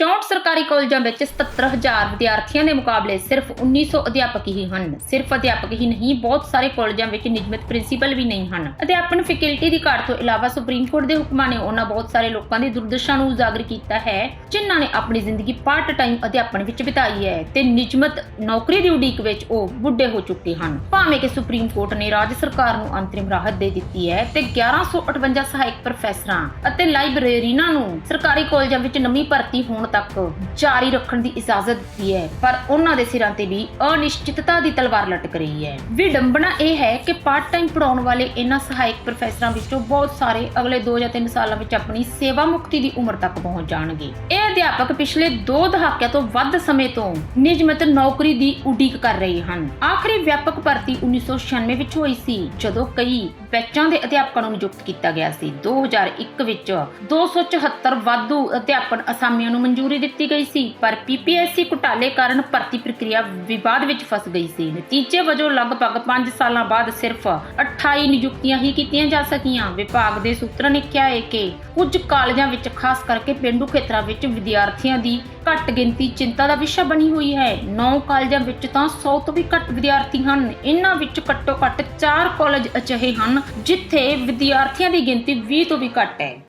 64 ਸਰਕਾਰੀ ਕਾਲਜਾਂ ਵਿੱਚ 77000 ਵਿਦਿਆਰਥੀਆਂ ਦੇ ਮੁਕਾਬਲੇ ਸਿਰਫ 1900 ਅਧਿਆਪਕ ਹੀ ਹਨ। ਸਿਰਫ ਅਧਿਆਪਕ ਹੀ ਨਹੀਂ, ਬਹੁਤ ਸਾਰੇ ਕਾਲਜਾਂ ਵਿੱਚ ਨਿਯਮਿਤ ਪ੍ਰਿੰਸੀਪਲ ਵੀ ਨਹੀਂ ਹਨ। ਅਧਿਆਪਨ ਫੈਕਲਟੀ ਦੀ ਘਾਟ ਤੋਂ ਇਲਾਵਾ ਸੁਪਰੀਮ ਕੋਰਟ ਦੇ ਹੁਕਮਾਂ ਨੇ ਉਹਨਾਂ ਬਹੁਤ ਸਾਰੇ ਲੋਕਾਂ ਦੀ ਦੁਰਦਸ਼ਾ ਨੂੰ ਉਜਾਗਰ ਕੀਤਾ ਹੈ, ਜਿਨ੍ਹਾਂ ਨੇ ਆਪਣੀ ਜ਼ਿੰਦਗੀ ਪਾਰਟ ਟਾਈਮ ਅਧਿਆਪਨ ਵਿੱਚ ਬਿਤਾਈ ਹੈ ਤੇ ਨਿਯਮਿਤ ਨੌਕਰੀ ਦੀ ਉਡੀਕ ਵਿੱਚ ਉਹ ਬੁੱਢੇ ਹੋ ਚੁੱਕੇ ਹਨ। ਭਾਵੇਂ ਕਿ ਸੁਪਰੀਮ ਕੋਰਟ ਨੇ ਰਾਜ ਸਰਕਾਰ ਨੂੰ ਅੰਤਰਿਮ ਰਾਹਤ ਦੇ ਦਿੱਤੀ ਹੈ ਤੇ 1158 ਸਹਾਇਕ ਪ੍ਰੋਫੈਸਰਾਂ ਅਤੇ ਲਾਇਬ੍ਰੇਰੀਨਾਂ ਨੂੰ ਸਰਕਾਰੀ ਕਾਲਜਾਂ ਵਿੱਚ ਨਵੀਂ ਭਰਤੀ ਹੋਣ ਤੱਕ ਜਾਰੀ ਰੱਖਣ ਦੀ ਇਜਾਜ਼ਤ ਦਿੱਤੀ ਹੈ, ਪਰ ਉਹਨਾਂ ਦੇ ਸਿਰਾਂ ਤੇ ਵੀ ਅਨਿਸ਼ਚਿਤਤਾ ਦੀ ਤਲਵਾਰ ਲਟਕ ਰਹੀ ਹੈ। ਵਿਡੰਬਣਾ ਇਹ ਹੈ ਕਿ ਪਾਰਟ ਟਾਈਮ ਪੜਾਉਣ ਵਾਲੇ ਇਹਨਾਂ ਸਹਾਇਕ ਪ੍ਰੋਫੈਸਰਾਂ ਵਿੱਚੋਂ ਬਹੁਤ ਸਾਰੇ ਅਗਲੇ 2 ਜਾਂ 3 ਸਾਲਾਂ ਵਿੱਚ ਆਪਣੀ ਸੇਵਾ ਮੁਕਤੀ ਦੀ ਉਮਰ ਤੱਕ ਪਹੁੰਚ ਜਾਣਗੇ। ਇਹ ਅਧਿਆਪਕ ਪਿਛਲੇ 2 ਦਹਾਕਿਆਂ ਤੋਂ ਵੱਧ ਸਮੇਂ ਤੋਂ ਨਿਯਮਿਤ ਨੌਕਰੀ ਦੀ ਉਡੀਕ ਕਰ ਰਹੇ ਹਨ। ਆਖਰੀ ਵਿਆਪਕ ਭਰਤੀ 1996 ਵਿੱਚ ਹੋਈ ਸੀ, ਜਦੋਂ ਕਈ ਬੈਚਾਂ ਦੇ ਅਧਿਆਪਕਾਂ ਨੂੰ ਨਿਯੁਕਤ ਕੀਤਾ ਗਿਆ ਸੀ। 2001 ਵਿੱਚ 274 ਵਾਧੂ ਅਧਿਆਪਨ ਅਸਾਮੀਆਂ ਨੂੰ ਮਨਜ਼ੂਰੀ ਦਿੱਤੀ ਗਈ ਸੀ, ਪਰ ਪੀਪੀਐਸਸੀ ਘੁਟਾਲੇ ਕਾਰਨ ਭਰਤੀ ਪ੍ਰਕਿਰਿਆ ਵਿਵਾਦ ਵਿੱਚ ਫਸ ਗਈ ਸੀ। ਨਤੀਜੇ ਵਜੋਂ ਲਗਭਗ 5 ਸਾਲਾਂ ਬਾਅਦ ਸਿਰਫ 28 ਨਿਯੁਕਤੀਆਂ ਹੀ ਕੀਤੀਆਂ ਜਾ ਸਕੀਆਂ। ਵਿਭਾਗ ਦੇ ਸੂਤਰਾਂ ਨੇ ਕਿਹਾ ਹੈ ਕਿ ਕੁਝ ਕਾਲਜਾਂ ਵਿੱਚ, ਖਾਸ ਕਰਕੇ ਪਿੰਡੂ ਖੇਤਰਾਂ ਵਿੱਚ, ਵਿਦਿਆਰਥੀਆਂ ਦੀ ਘੱਟ ਗਿਣਤੀ ਚਿੰਤਾ ਦਾ ਵਿਸ਼ਾ ਬਣੀ ਹੋਈ ਹੈ। 9 ਕਾਲਜਾਂ ਵਿੱਚ ਤਾਂ 100 ਤੋਂ ਵੀ ਘੱਟ ਵਿਦਿਆਰਥੀ ਹਨ। ਇਹਨਾਂ ਵਿੱਚ ਘੱਟੋ ਘੱਟ 4 ਕਾਲਜ ਅਜਿਹੇ ਹਨ ਜਿੱਥੇ ਵਿਦਿਆਰਥੀਆਂ ਦੀ ਗਿਣਤੀ 20 ਤੋਂ ਵੀ ਘੱਟ ਹੈ।